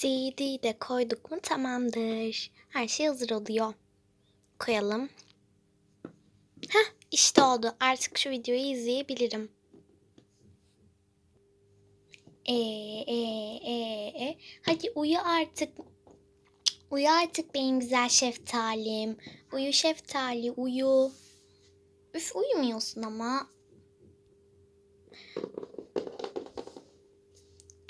CD de koyduk mu tamamdır. Her şey hazır oluyor. Koyalım. Heh işte oldu. Artık şu videoyu izleyebilirim. E e e e. Hadi uyu artık. Uyu artık benim güzel şeftalim. Uyu şeftali uyu. Üf uyumuyorsun ama.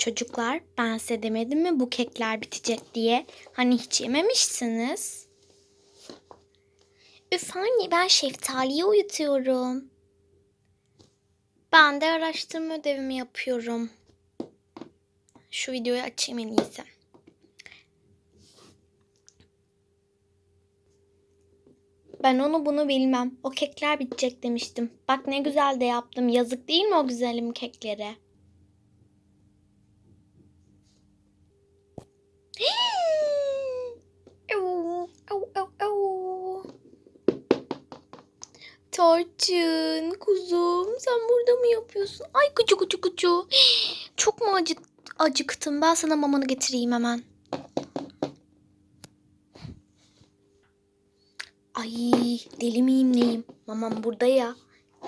Çocuklar ben size demedim mi bu kekler bitecek diye. Hani hiç yememişsiniz. Üf anne ben şeftaliyi uyutuyorum. Ben de araştırma ödevimi yapıyorum. Şu videoyu açayım en iyisi. Ben onu bunu bilmem. O kekler bitecek demiştim. Bak ne güzel de yaptım. Yazık değil mi o güzelim keklere? Au, au, au. Tarçın, kuzum sen burada mı yapıyorsun? Ay kucu kucu kucu. Çok mu acı, acıktın? Ben sana mamanı getireyim hemen. Ay deli miyim neyim? Mamam burada ya.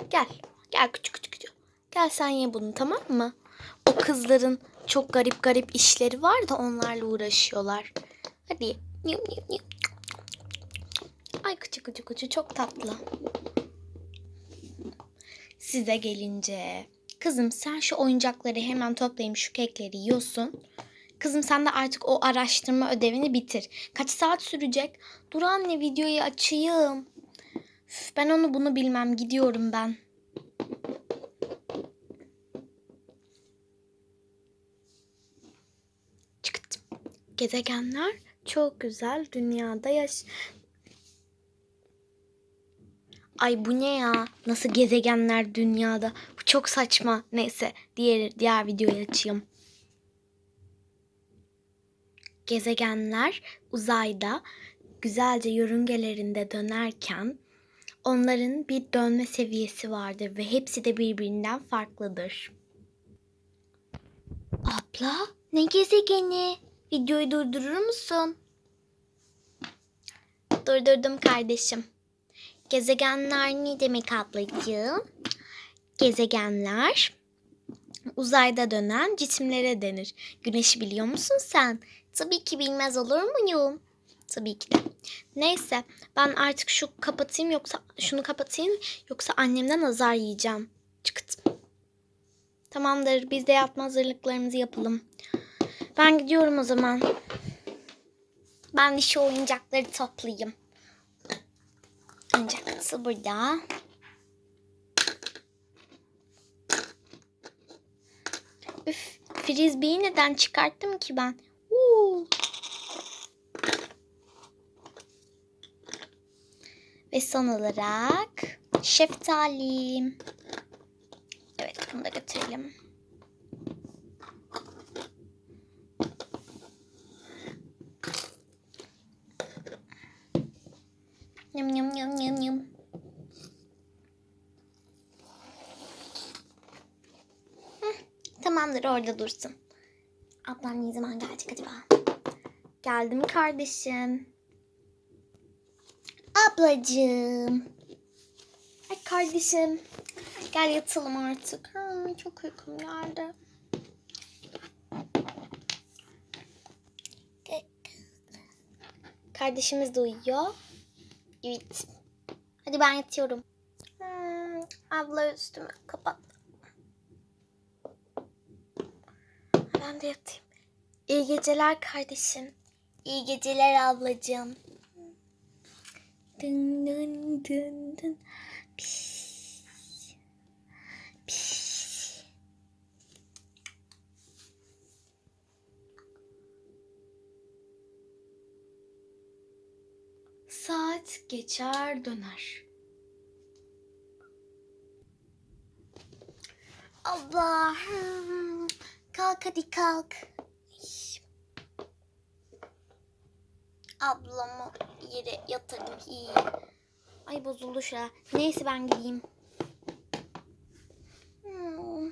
Gel. Gel küçük küçük küçük. Gel sen ye bunu tamam mı? O kızların çok garip garip işleri var da onlarla uğraşıyorlar. Hadi. Yum, yum, yum. Küçük küçük küçük çok tatlı. Size gelince. Kızım sen şu oyuncakları hemen toplayayım şu kekleri yiyorsun. Kızım sen de artık o araştırma ödevini bitir. Kaç saat sürecek? Dur anne videoyu açayım. Üf, ben onu bunu bilmem gidiyorum ben. Çıktım. Gezegenler çok güzel dünyada yaş... Ay bu ne ya? Nasıl gezegenler dünyada? Bu çok saçma. Neyse diğer diğer videoyu açayım. Gezegenler uzayda güzelce yörüngelerinde dönerken onların bir dönme seviyesi vardır ve hepsi de birbirinden farklıdır. Abla, ne gezegeni? Videoyu durdurur musun? Durdurdum kardeşim. Gezegenler ne demek ablacığım? Gezegenler uzayda dönen cisimlere denir. Güneşi biliyor musun sen? Tabii ki bilmez olur muyum? Tabii ki de. Neyse ben artık şu kapatayım yoksa şunu kapatayım yoksa annemden azar yiyeceğim. Çıktım. Tamamdır biz de yatma hazırlıklarımızı yapalım. Ben gidiyorum o zaman. Ben de şu oyuncakları toplayayım. Oyuncaklısı burada. Üf, frisbee'yi neden çıkarttım ki ben? Uuu. Ve son olarak şeftalim. Evet bunu da götürelim. Yum yum yum yum yum. Tamamdır orada dursun. Ablam ne zaman gelecek acaba? Geldim kardeşim. Ablacığım. Ay kardeşim. Gel yatalım artık. Ay, çok uykum geldi. Kardeşimiz de uyuyor. Evet. Hadi ben yatıyorum. Hmm, abla üstümü kapat. Ben de yatayım. İyi geceler kardeşim. İyi geceler ablacığım. Dın dın dın dın. Piş. Saat geçer döner. Allah. hmm, Kalk hadi kalk. Ablamı yere yatırdım iyi. Ay bozuldu şu. Neyse ben gideyim. Hmm.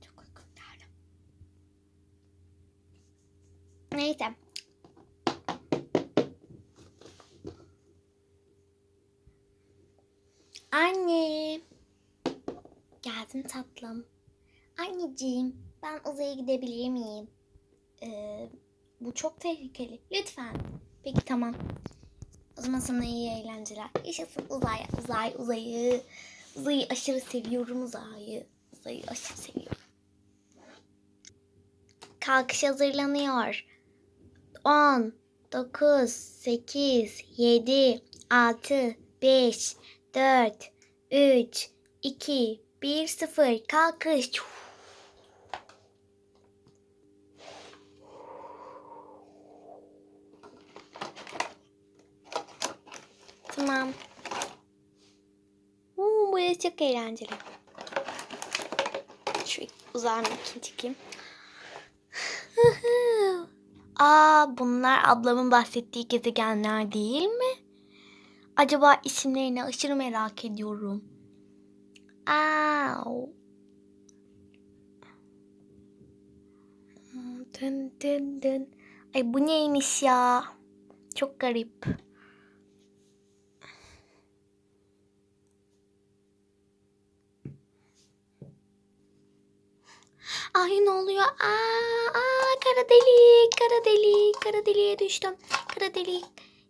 Çok uykum geldi. Neyse. Anne. Geldim tatlım. Anneciğim ben uzaya gidebilir miyim? Ee, bu çok tehlikeli. Lütfen. Peki tamam. O zaman sana iyi eğlenceler. Yaşasın uzay, uzay, uzayı. Uzayı aşırı seviyorum uzayı. Uzayı aşırı seviyorum. Kalkış hazırlanıyor. 10, 9, 8, 7, 6, 5, 4, 3, 2, 1, 0. Kalkış. Tamam. Oo, burası çok eğlenceli. Şu uzağın için çekeyim. Aa, bunlar ablamın bahsettiği gezegenler değil mi? Acaba isimlerini aşırı merak ediyorum. Hmm, Dın dın dın. Ay bu neymiş ya? Çok garip. Ay ne oluyor? Aa, aa, kara delik, kara delik, kara deliğe düştüm. Kara delik.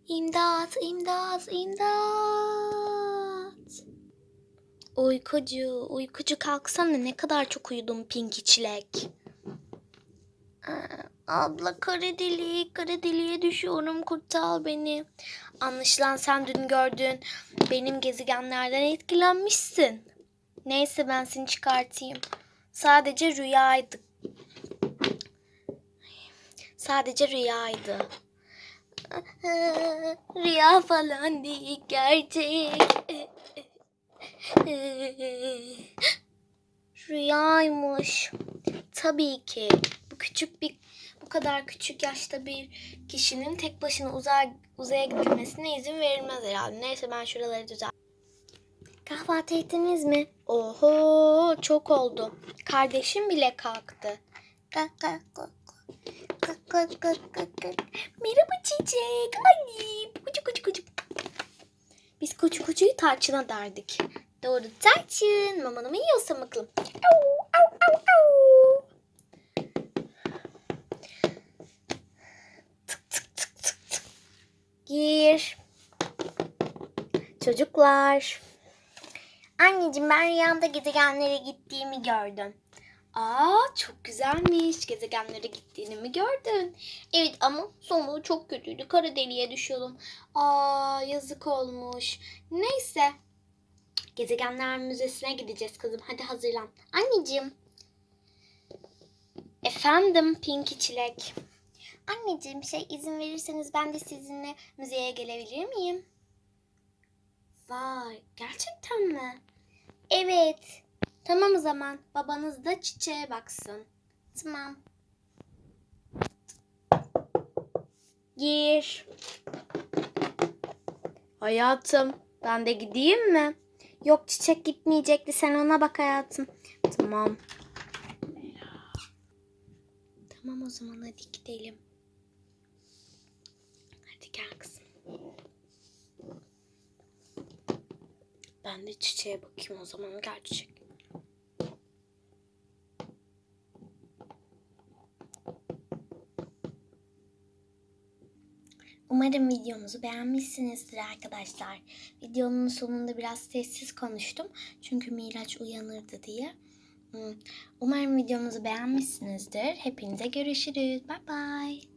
İmdat, imdat, imdat. Uykucu, uykucu kalksana ne kadar çok uyudum pinki çilek. Aa, abla kara delik, kara deliğe düşüyorum kurtar beni. Anlaşılan sen dün gördüğün benim gezegenlerden etkilenmişsin. Neyse ben seni çıkartayım. Sadece rüyaydı. Sadece rüyaydı. Rüya falan değil gerçek. Rüyaymış. Tabii ki. Bu küçük bir bu kadar küçük yaşta bir kişinin tek başına uzay uzaya gidilmesine izin verilmez herhalde. Neyse ben şuraları düzelt. Kahvaltı ettiniz mi? Oho çok oldu. Kardeşim bile kalktı. Kalk kalk kalk. Kalk kalk kalk kalk kalk. Merhaba çiçek. Ay kucu kucu kucu. Biz kucu kucuyu tarçına derdik. Doğru tarçın. Mamanı mı yiyorsa bakalım. Au, au, au, au. Tık tık tık tık tık. Gir. Çocuklar. Anneciğim ben rüyamda gezegenlere gittiğimi gördüm. Aa çok güzelmiş. Gezegenlere gittiğini mi gördün? Evet ama sonu çok kötüydü. Kara deliğe düşüyordum. Aa yazık olmuş. Neyse. Gezegenler Müzesi'ne gideceğiz kızım. Hadi hazırlan. Anneciğim. Efendim Pinky Çilek. Anneciğim şey izin verirseniz ben de sizinle müzeye gelebilir miyim? Vay gerçekten mi? Evet. Tamam o zaman. Babanız da çiçeğe baksın. Tamam. Gir. Hayatım ben de gideyim mi? Yok çiçek gitmeyecekti sen ona bak hayatım. Tamam. Tamam o zaman hadi gidelim. Hadi gel kızım. Ben de çiçeğe bakayım o zaman. Gel çiçek. Umarım videomuzu beğenmişsinizdir arkadaşlar. Videonun sonunda biraz sessiz konuştum. Çünkü Miraç uyanırdı diye. Hmm, Umarım videomuzu beğenmişsinizdir. Hepinize görüşürüz. Bye bye.